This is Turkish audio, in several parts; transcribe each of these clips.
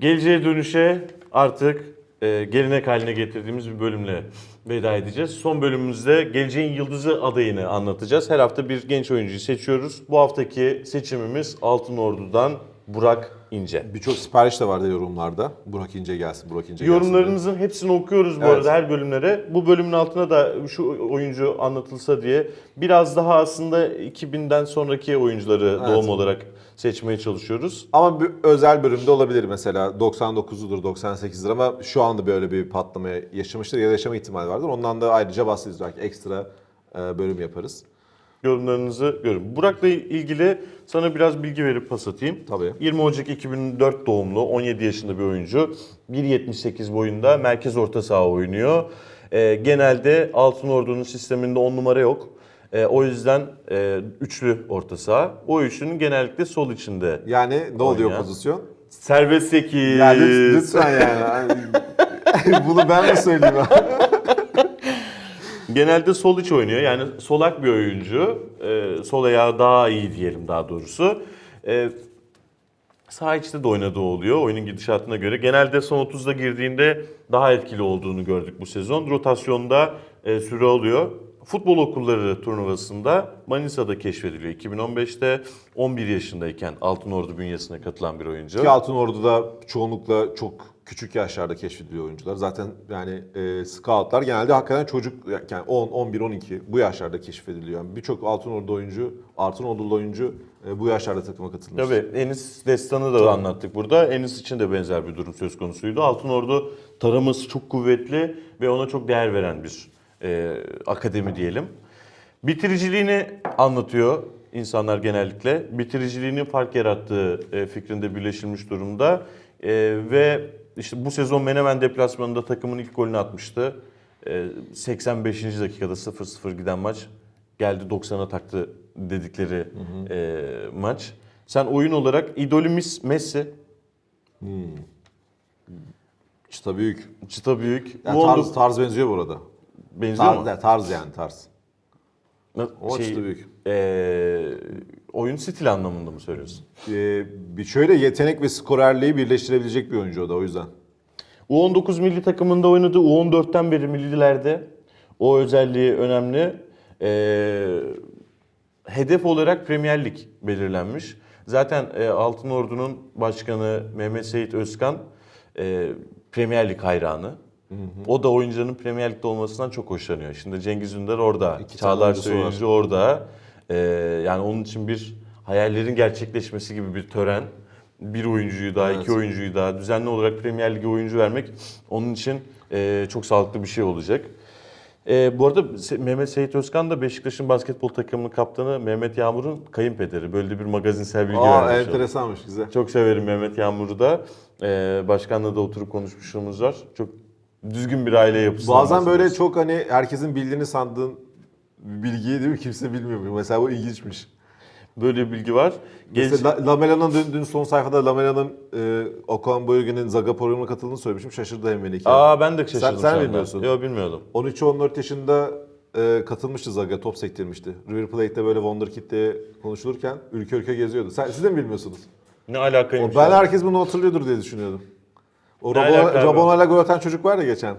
Geleceğe dönüşe artık e, gelenek haline getirdiğimiz bir bölümle veda edeceğiz. Son bölümümüzde geleceğin yıldızı adayını anlatacağız. Her hafta bir genç oyuncuyu seçiyoruz. Bu haftaki seçimimiz Altın Ordu'dan Burak İnce. Birçok sipariş de vardı yorumlarda. Burak İnce gelsin, Burak İnce gelsin. Yorumlarınızın hepsini okuyoruz bu Evet. arada her bölümlere. Bu bölümün altına da şu oyuncu anlatılsa diye biraz daha aslında 2000'den sonraki oyuncuları doğum olarak seçmeye çalışıyoruz. Ama bir özel bölümde olabilir mesela 99'udur, 98'dir ama şu anda böyle bir patlamaya yaşamıştır ya da yaşama ihtimali vardır. Ondan da ayrıca bahsederiz belki ekstra e, bölüm yaparız. Yorumlarınızı görün. Burak'la ilgili sana biraz bilgi verip pas atayım. Tabii. 20 Ocak 2004 doğumlu, 17 yaşında bir oyuncu. 1.78 boyunda merkez orta saha oynuyor. Ee, genelde Altın Ordu'nun sisteminde 10 numara yok. Ee, o yüzden e, üçlü orta saha. O üçlünün genellikle sol içinde. Yani ne oluyor pozisyon? Serbest 8. Ya lütfen, lütfen yani. Bunu ben mi söyleyeyim? Genelde sol iç oynuyor. Yani solak bir oyuncu. Ee, sol ayağı daha iyi diyelim daha doğrusu. Ee, sağ içte de oynadığı oluyor oyunun gidişatına göre. Genelde son 30'da girdiğinde daha etkili olduğunu gördük bu sezon. Rotasyonda e, süre alıyor. Futbol okulları turnuvasında Manisa'da keşfediliyor. 2015'te 11 yaşındayken Altın Ordu bünyesine katılan bir oyuncu. Ki Altın Ordu'da çoğunlukla çok küçük yaşlarda keşfediliyor oyuncular. Zaten yani e, scoutlar genelde hakikaten çocuk yani 10, 11, 12 bu yaşlarda keşfediliyor. Yani Birçok Altın Ordu oyuncu, Altın Ordulu oyuncu e, bu yaşlarda takıma katılmış. Tabii Enis Destan'ı da anlattık burada. Enis için de benzer bir durum söz konusuydu. Altın Ordu taraması çok kuvvetli ve ona çok değer veren bir e, akademi diyelim. Bitiriciliğini anlatıyor insanlar genellikle. Bitiriciliğinin fark yarattığı e, fikrinde birleşilmiş durumda. E, ve işte bu sezon Menemen deplasmanında takımın ilk golünü atmıştı. E, 85. dakikada 0-0 giden maç geldi 90'a taktı dedikleri e, maç. Sen oyun olarak idolümüz Messi. Çıta büyük. Çıta büyük. Yani Bu tarz, tarz benziyor bu arada. Benziyor mu? Tarz, tarz yani tarz. Ama Şey, çıta büyük. e, oyun stil anlamında mı söylüyorsun? Ee, bir şöyle yetenek ve skorerliği birleştirebilecek bir oyuncu o da o yüzden. U19 milli takımında oynadı. U14'ten beri millilerde. O özelliği önemli. Ee, hedef olarak Premier Lig belirlenmiş. Zaten e, Altın Ordu'nun başkanı Mehmet Seyit Özkan e, Premier Lig hayranı. O da oyuncuların Premier Lig'de olmasından çok hoşlanıyor. Şimdi Cengiz Ünder orada, İki Çağlar. Söyüncü orada. Ee, yani onun için bir hayallerin gerçekleşmesi gibi bir tören. Bir oyuncuyu daha, Evet. iki oyuncuyu daha düzenli olarak Premier Lig'e oyuncu vermek onun için e, çok sağlıklı bir şey olacak. E, bu arada Mehmet Seyit Özkan da Beşiktaş'ın basketbol takımının kaptanı Mehmet Yağmur'un kayınpederi. Böyle bir magazinsel bilgi Aa vermiş enteresanmış güzel. Çok severim Mehmet Yağmur'u da. E, başkanla da oturup konuşmuşluğumuz var. Çok düzgün bir aile yapısı. Bazen böyle çok hani herkesin bildiğini sandığın bilgiyi değil mi kimse bilmiyor. Mesela bu ilginçmiş. böyle bir bilgi var. Mesela La- Lamela'nın dün, dün son sayfada Lamela'nın e, Okan Bayülgen'in Zaga programına katıldığını söylemişim. Şaşırdı hem beni. Aa ben de şaşırdım. Sen- sen bilmiyorsun. Yok bilmiyordum. 13-14 yaşında e, katılmıştı Zaga, top sektirmişti. River Plate'de böyle Wonderkid'de konuşulurken ülke ülke geziyordu. Sen, siz de mi bilmiyorsunuz? Ne O, alakaymış? ben ya? herkes bunu hatırlıyordur diye düşünüyordum. O Ne alaka abi? Rabona'yla gol atan çocuk var ya geçen.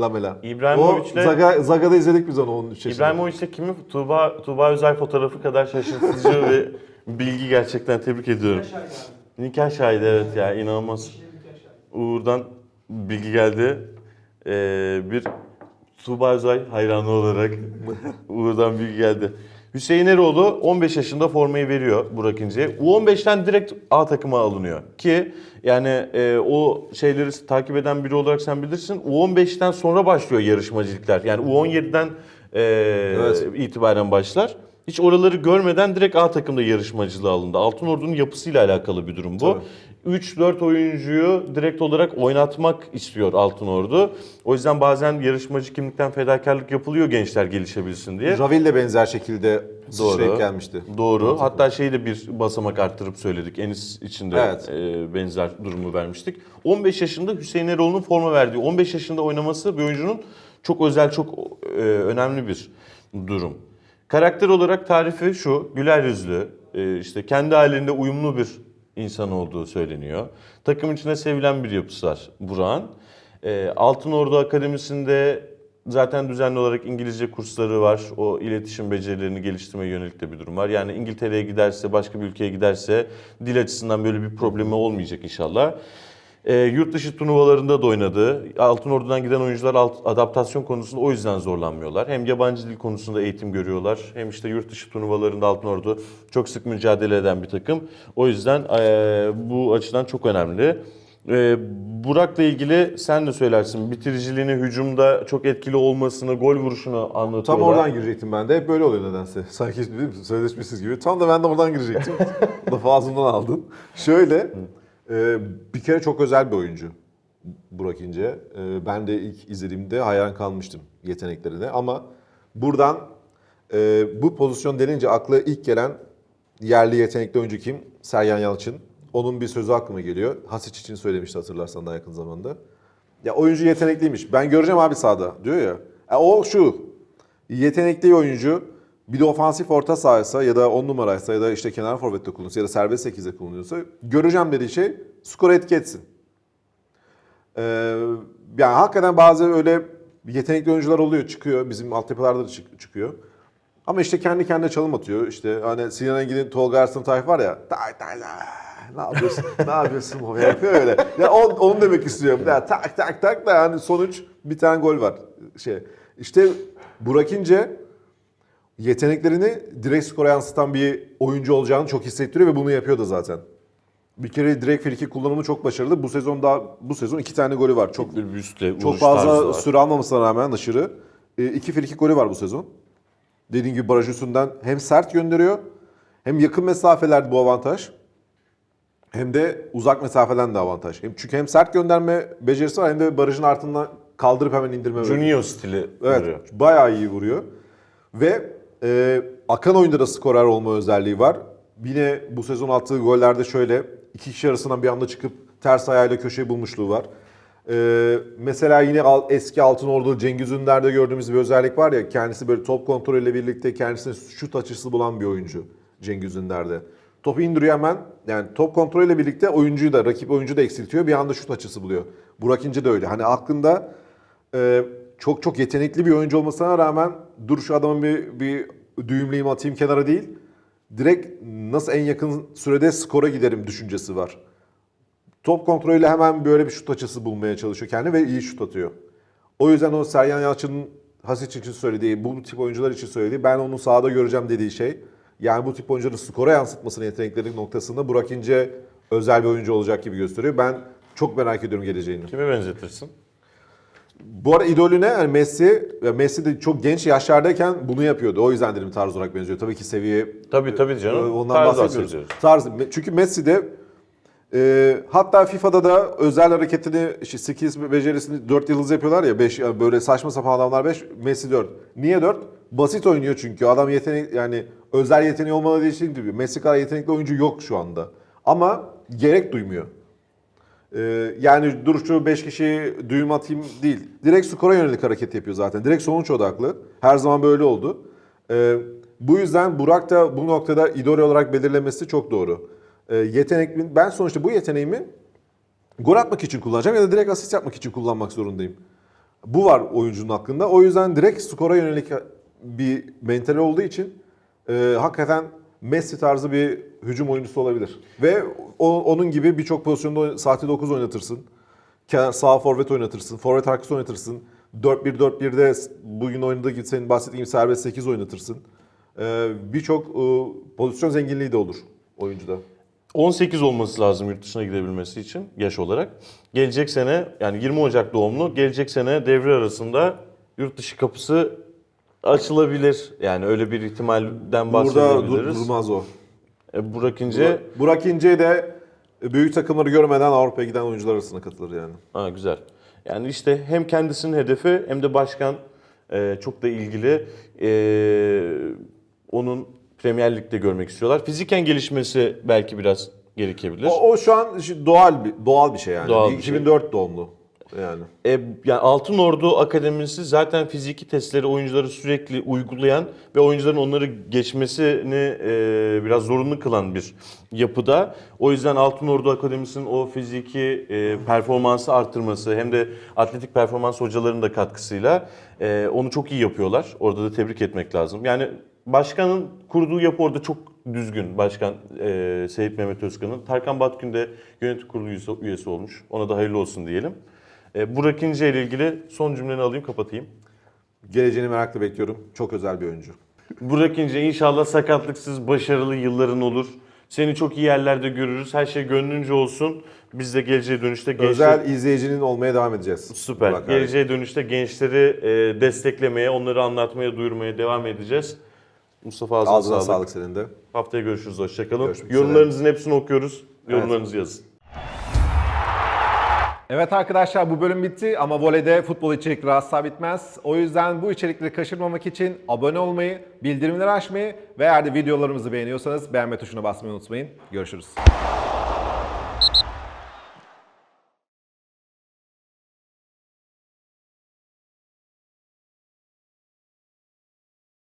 Lamela. İbrahimovic'le- O Zaga, Zaga'da izledik biz onu 13 yaşında. İbrahimovic'te kimi? Tuğba, Tuğba Özel fotoğrafı kadar şaşırtıcı ve bilgi gerçekten tebrik ediyorum. Nikah şahidi evet ya inanılmaz. Uğur'dan bilgi geldi. Ee, bir Tuğba Özay hayranı olarak Uğur'dan bilgi geldi. Hüseyin Eroğlu 15 yaşında formayı veriyor Burak İnce'ye. U15'ten direkt A takıma alınıyor. Ki yani e, o şeyleri takip eden biri olarak sen bilirsin. U15'ten sonra başlıyor yarışmacılıklar. Yani U17'den e, Evet. itibaren başlar. Hiç oraları görmeden direkt A takımda yarışmacılığa alındı. Altın Ordu'nun yapısıyla alakalı bir durum bu. Tabii. 3-4 oyuncuyu direkt olarak oynatmak istiyor Altın Ordu. O yüzden bazen yarışmacı kimlikten fedakarlık yapılıyor gençler gelişebilsin diye. Ravil de benzer şekilde Doğru. gelmişti. Doğru. Hatta şeyi de bir basamak arttırıp söyledik. Enis için de Evet. e, benzer durumu vermiştik. 15 yaşında Hüseyin Eroğlu'nun forma verdiği 15 yaşında oynaması bir oyuncunun çok özel, çok e, önemli bir durum. Karakter olarak tarifi şu. Güler yüzlü, e, işte kendi halinde uyumlu bir insan olduğu söyleniyor. Takım içinde sevilen bir yapısı var Burak'ın. Ee, Altın Ordu Akademisi'nde zaten düzenli olarak İngilizce kursları var. O iletişim becerilerini geliştirmeye yönelik de bir durum var. Yani İngiltere'ye giderse, başka bir ülkeye giderse dil açısından böyle bir problemi olmayacak inşallah. E, yurt dışı turnuvalarında da oynadı. Altın Ordu'dan giden oyuncular alt- adaptasyon konusunda o yüzden zorlanmıyorlar. Hem yabancı dil konusunda eğitim görüyorlar. Hem işte yurt dışı turnuvalarında Altın Ordu çok sık mücadele eden bir takım. O yüzden e, bu açıdan çok önemli. E, Burak'la ilgili sen de söylersin. Bitiriciliğini, hücumda çok etkili olmasını, gol vuruşunu anlatıyorlar. Tam oradan girecektim ben de. Hep böyle oluyor nedense. Sanki sözleşmesiz gibi. Tam da ben de oradan girecektim. Lafı ağzımdan aldın. Şöyle, e, bir kere çok özel bir oyuncu Burak İnce. E, ben de ilk izlediğimde hayran kalmıştım yeteneklerine. Ama buradan e, bu pozisyon denince akla ilk gelen yerli yetenekli oyuncu kim? Sergen Yalçın. Onun bir sözü aklıma geliyor. Hasic için söylemişti hatırlarsan daha yakın zamanda. Ya oyuncu yetenekliymiş. Ben göreceğim abi sahada diyor ya. E, o şu. Yetenekli oyuncu bir de ofansif orta sahaysa ya da 10 numaraysa ya da işte kenar forvette kullanıyorsa ya da serbest 8'de kullanıyorsa göreceğim dediği şey skora etki etsin. Ee, yani hakikaten bazı öyle yetenekli oyuncular oluyor çıkıyor. Bizim altyapılarda da çık- çıkıyor. Ama işte kendi kendine çalım atıyor. İşte hani Sinan Engin'in Tolga Arslan tayf var ya. Tak tak tak. Ne yapıyorsun? ne yapıyorsun? O yapıyor öyle. Ya on, onu demek istiyorum. Ya tak tak tak da yani sonuç bir tane gol var. Şey. İşte Burak İnce yeteneklerini direkt skora yansıtan bir oyuncu olacağını çok hissettiriyor ve bunu yapıyor da zaten. Bir kere direkt friki kullanımı çok başarılı. Bu sezon daha bu sezon iki tane golü var. Çok bir büstle, çok fazla süre almamasına rağmen aşırı. E, iki frikik golü var bu sezon. Dediğim gibi baraj üstünden hem sert gönderiyor hem yakın mesafelerde bu avantaj. Hem de uzak mesafeden de avantaj. Hem çünkü hem sert gönderme becerisi var hem de barajın altından kaldırıp hemen indirme. Junior stili Evet, vuruyor. bayağı iyi vuruyor. Ve e, akan oyunda da skorer olma özelliği var. Yine bu sezon attığı gollerde şöyle iki kişi arasından bir anda çıkıp ters ayağıyla köşeyi bulmuşluğu var. E, mesela yine al- eski Altın Ordu Cengiz Ünder'de gördüğümüz bir özellik var ya kendisi böyle top kontrolüyle birlikte kendisine şut açısı bulan bir oyuncu Cengiz Ünder'de. Topu indiriyor hemen. Yani top kontrolüyle birlikte oyuncuyu da rakip oyuncu da eksiltiyor. Bir anda şut açısı buluyor. Burak İnce de öyle. Hani aklında ee, çok çok yetenekli bir oyuncu olmasına rağmen dur şu adamın bir, bir düğümleyeyim atayım kenara değil. Direkt nasıl en yakın sürede skora giderim düşüncesi var. Top kontrolüyle hemen böyle bir şut açısı bulmaya çalışıyor kendi ve iyi şut atıyor. O yüzden o Sergen Yalçın'ın Hasic için söylediği, bu tip oyuncular için söylediği, ben onu sahada göreceğim dediği şey. Yani bu tip oyuncuların skora yansıtmasını yetenekleri noktasında Burak İnce özel bir oyuncu olacak gibi gösteriyor. Ben çok merak ediyorum geleceğini. Kime benzetirsin? Bu arada idolüne yani Messi, ya Messi de çok genç yaşlardayken bunu yapıyordu. O yüzden dedim tarz olarak benziyor. Tabii ki seviye Tabii tabii canım. e, ondan Tarz bahsetmiyoruz. Tarz, çünkü Messi de e, hatta FIFA'da da özel hareketini, işte skills becerisini 4 yıldız yapıyorlar ya 5 böyle saçma sapan adamlar 5, Messi 4. Niye 4? Basit oynuyor çünkü. Adam yetenek yani özel yeteneği olmadığı için gibi. Messi kadar yetenekli oyuncu yok şu anda. Ama gerek duymuyor. Ee, yani dur şu 5 kişi düğüm atayım değil. Direkt skora yönelik hareket yapıyor zaten. Direkt sonuç odaklı. Her zaman böyle oldu. Ee, bu yüzden Burak da bu noktada idol olarak belirlemesi çok doğru. Ee, yetenek, ben sonuçta bu yeteneğimi gol atmak için kullanacağım ya da direkt asist yapmak için kullanmak zorundayım. Bu var oyuncunun aklında. O yüzden direkt skora yönelik bir mental olduğu için e, hakikaten Messi tarzı bir hücum oyuncusu olabilir. Ve o- onun gibi birçok pozisyonda sahte 9 oynatırsın. Kenar, sağ forvet oynatırsın. Forvet arkası oynatırsın. 4-1-4-1'de bugün oynadığı gibi senin bahsettiğin gibi serbest 8 oynatırsın. E, birçok e, pozisyon zenginliği de olur oyuncuda. 18 olması lazım yurt dışına gidebilmesi için yaş olarak. Gelecek sene yani 20 Ocak doğumlu gelecek sene devre arasında yurt dışı kapısı açılabilir. Yani öyle bir ihtimalden Burada dur- bahsedebiliriz. durmaz o. E, Burak İnce Burak İnce de büyük takımları görmeden Avrupa'ya giden oyuncular arasına katılır yani. ha, güzel. Yani işte hem kendisinin hedefi hem de başkan e, çok da ilgili. E, onun Premier Lig'de görmek istiyorlar. Fiziken gelişmesi belki biraz gerekebilir. O, o şu an doğal bir doğal bir şey yani. Doğal Bir bir şey. 2004 doğumlu. Yani. E, yani Altın Ordu Akademisi zaten fiziki testleri oyuncuları sürekli uygulayan ve oyuncuların onları geçmesini e, biraz zorunlu kılan bir yapıda. O yüzden Altın Ordu Akademisi'nin o fiziki e, performansı arttırması hem de atletik performans hocalarının da katkısıyla e, onu çok iyi yapıyorlar. Orada da tebrik etmek lazım. Yani başkanın kurduğu yapı orada çok düzgün. Başkan e, Seyit Mehmet Özkan'ın. Tarkan Batgün de yönetim kurulu üyesi, üyesi olmuş. Ona da hayırlı olsun diyelim. E, Burak İnce ile ilgili son cümleni alayım kapatayım. Geleceğini merakla bekliyorum. Çok özel bir oyuncu. Burak İnce inşallah sakatlıksız başarılı yılların olur. Seni çok iyi yerlerde görürüz. Her şey gönlünce olsun. Biz de geleceğe dönüşte gençler... Özel izleyicinin olmaya devam edeceğiz. Süper. Burak abi. Geleceğe dönüşte gençleri e, desteklemeye, onları anlatmaya, duyurmaya devam edeceğiz. Mustafa ağzına, Ağzına sağlık. sağlık senin de. Haftaya görüşürüz. Hoşçakalın. Görüşmek üzere. Yorumlarınızın hepsini okuyoruz. Yorumlarınızı yazın. Evet arkadaşlar bu bölüm bitti ama voleyde futbol içerikleri asla bitmez. O yüzden bu içerikleri kaçırmamak için abone olmayı, bildirimleri açmayı ve eğer de videolarımızı beğeniyorsanız beğenme tuşuna basmayı unutmayın. Görüşürüz.